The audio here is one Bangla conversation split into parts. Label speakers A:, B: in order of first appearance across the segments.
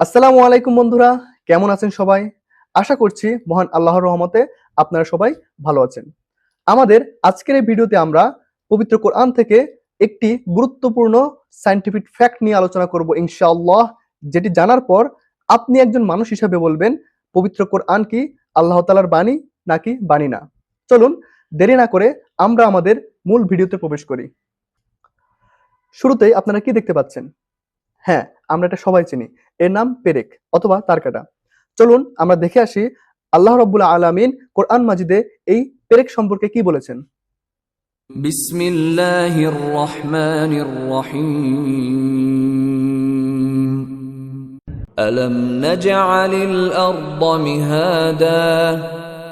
A: আসসালামু আলাইকুম বন্ধুরা, কেমন আছেন সবাই? আশা করছি মহান আল্লাহর রহমতে আপনারা সবাই ভালো আছেন। আমাদের আজকের এই ভিডিওতে আমরা পবিত্র কোরআন থেকে একটি গুরুত্বপূর্ণ সায়েন্টিফিক ফ্যাক্ট নিয়ে আলোচনা করব ইনশাআল্লাহ, যেটি জানার পর আপনি একজন মানুষ হিসাবে বলবেন, পবিত্র কোরআন কি আল্লাহ তালার বাণী নাকি বাণী না? চলুন, দেরি না করে আমরা আমাদের মূল ভিডিওতে প্রবেশ করি। শুরুতেই আপনারা কি দেখতে পাচ্ছেন? হ্যাঁ আমরা এটা সবাই চিনি। এর নাম পেরেক অথবা তারকাটা। চলুন আমরা দেখে আসি আল্লাহ রব্বুল আলমিন কোরআন মাজিদে এই পেরেক সম্পর্কে কি বলেছেন।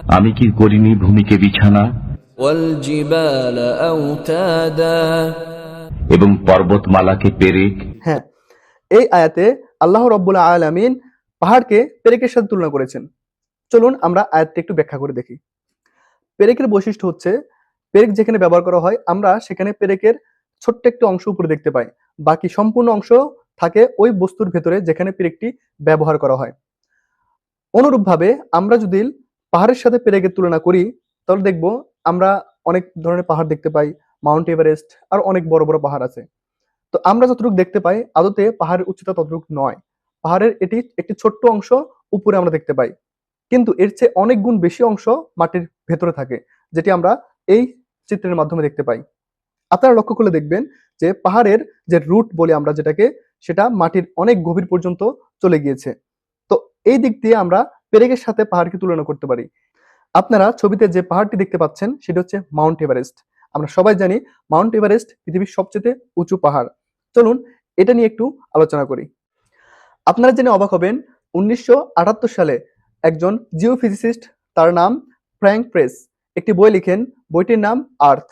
B: আমি কি করিনি ভূমিকে বিছানা? এবং পর্বতমালাকে পেরেক?
A: এই আয়াতে আল্লাহ রব্বুল আলামিন পাহাড়কে পেরেকের সাথে তুলনা করেছেন। চলুন আমরা আয়াতটি একটু ব্যাখ্যা করে দেখি। পেরেকের বৈশিষ্ট্য হচ্ছে, পেরেক যেখানে ব্যবহার করা হয়, আমরা সেখানে পেরেকের ছোট্ট একটি অংশ উপরে দেখতে পাই। বাকি সম্পূর্ণ অংশ থাকে ওই বস্তুর ভেতরে যেখানে পেরেকটি ব্যবহার করা হয়। অনুরূপভাবে আমরা যদি পাহাড়ের সাথে পেরেকের তুলনা করি, তাহলে দেখব আমরা অনেক ধরনের পাহাড় দেখতে পাই, মাউন্ট এভারেস্ট, আর অনেক বড় বড় পাহাড় আছে। তো আমরা যতটুকু দেখতে পাই, আদতে পাহাড়ের উচ্চতা ততটুকু নয়। পাহাড়ের এটি একটি ছোট্ট অংশ, উপরে আমরা দেখতে পাই। কিন্তু এর চেয়ে অনেক গুণ বেশি অংশ মাটির ভেতরে থাকে, যেটি আমরা এই চিত্রের মাধ্যমে দেখতে পাই। আপনারা লক্ষ্য করলে দেখবেন যে পাহাড়ের যে রুট বলি আমরা যেটাকে, সেটা মাটির অনেক গভীর পর্যন্ত চলে গিয়েছে। তো এই দিক দিয়ে আমরা পেরেকের সাথে পাহাড়কে তুলনা করতে পারি। আপনারা ছবিতে যে পাহাড়টি দেখতে পাচ্ছেন, সেটা হচ্ছে মাউন্ট এভারেস্ট। আমরা সবাই জানি মাউন্ট এভারেস্ট পৃথিবীর সবচেয়ে উঁচু পাহাড়। চলুন এটা নিয়ে একটু আলোচনা করি। আপনারা জেনে অবাক হবেন, উনিশশো আটাত্তর সালে একজন জিওফিজিসিস্ট, তার নাম ফ্র্যাঙ্ক প্রেস, একটি বই লিখেন, বইটির নাম আর্থ।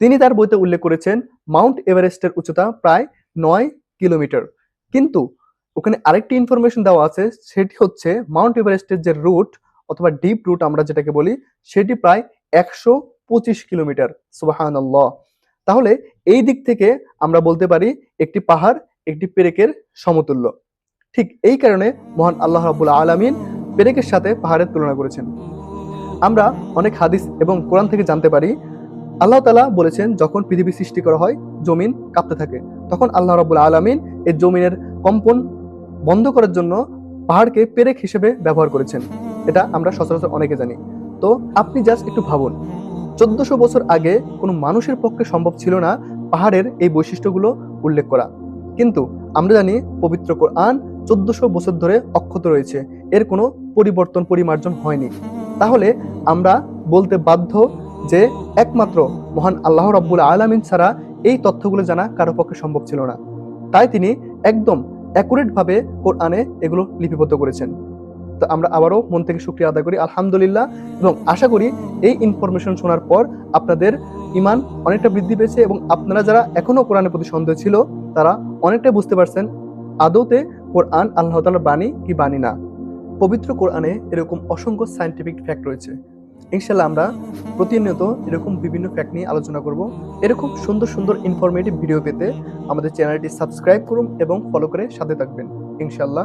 A: তিনি তার বইতে উল্লেখ করেছেন, মাউন্ট এভারেস্টের উচ্চতা প্রায় নয় কিলোমিটার। কিন্তু ওখানে আরেকটি ইনফরমেশন দেওয়া আছে, সেটি হচ্ছে মাউন্ট এভারেস্টের যে রুট, অথবা ডিপ রুট আমরা যেটাকে বলি, সেটি প্রায় একশো পঁচিশ কিলোমিটার। সুবাহান তাহলে এই দিক থেকে আমরা বলতে পারি একটি পাহাড়, একটি পেরেকের সমতুল্য। ঠিক এই কারণে মহান আল্লাহ রাবুল আলমিন পেরেকের সাথে পাহাড়ের তুলনা করেছেন। আমরা অনেক হাদিস এবং কোরআন থেকে জানতে পারি, আল্লাহ তালা বলেছেন, যখন পৃথিবী সৃষ্টি করা হয়, জমিন কাঁপতে থাকে। তখন আল্লাহ রাবুল আলমিন এই জমিনের কম্পন বন্ধ করার জন্য পাহাড়কে পেরেক হিসেবে ব্যবহার করেছেন। এটা আমরা সচরাচর অনেকে জানি। তো আপনি জাস্ট একটু ভাবুন চোদ্দশো বছর আগে কোনো মানুষের পক্ষে সম্ভব ছিল না পাহাড়ের এই বৈশিষ্ট্যগুলো উল্লেখ করা। কিন্তু আমরা জানি পবিত্র কোরআন চোদ্দশো বছর ধরে অক্ষত রয়েছে। এর কোনো পরিবর্তন, পরিমার্জন হয়নি। তাহলে আমরা বলতে বাধ্য যে একমাত্র মহান আল্লাহ রব্বুল আলমিন ছাড়া এই তথ্যগুলো জানা কারও পক্ষে সম্ভব ছিল না। তাই তিনি একদম অ্যাকুরেট ভাবে কোরআনে এগুলো লিপিবদ্ধ করেছেন। তো আমরা আবারও মন থেকে শুক্রিয়া আদায় করি, আলহামদুলিল্লাহ। এবং আশা করি এই ইনফরমেশন শোনার পর আপনাদের ইমান অনেকটা বৃদ্ধি পেয়েছে এবং আপনারা যারা এখনও কোরআনের প্রতি সন্দেহ ছিল, তারা অনেকটাই বুঝতে পারছেন আদৌতে কোরআন আল্লাহ তালার বাণী কি বাণী না। পবিত্র কোরআনে এরকম অসংখ্য সায়েন্টিফিক ফ্যাক্ট রয়েছে। ইনশাল্লাহ আমরা প্রতিনিয়ত এরকম বিভিন্ন ফ্যাক্ট নিয়ে আলোচনা করব। এরকম সুন্দর সুন্দর ইনফরমেটিভ ভিডিও পেতে আমাদের চ্যানেলটি সাবস্ক্রাইব করুন এবং ফলো করে সাথে থাকবেন। ইনশাল্লাহ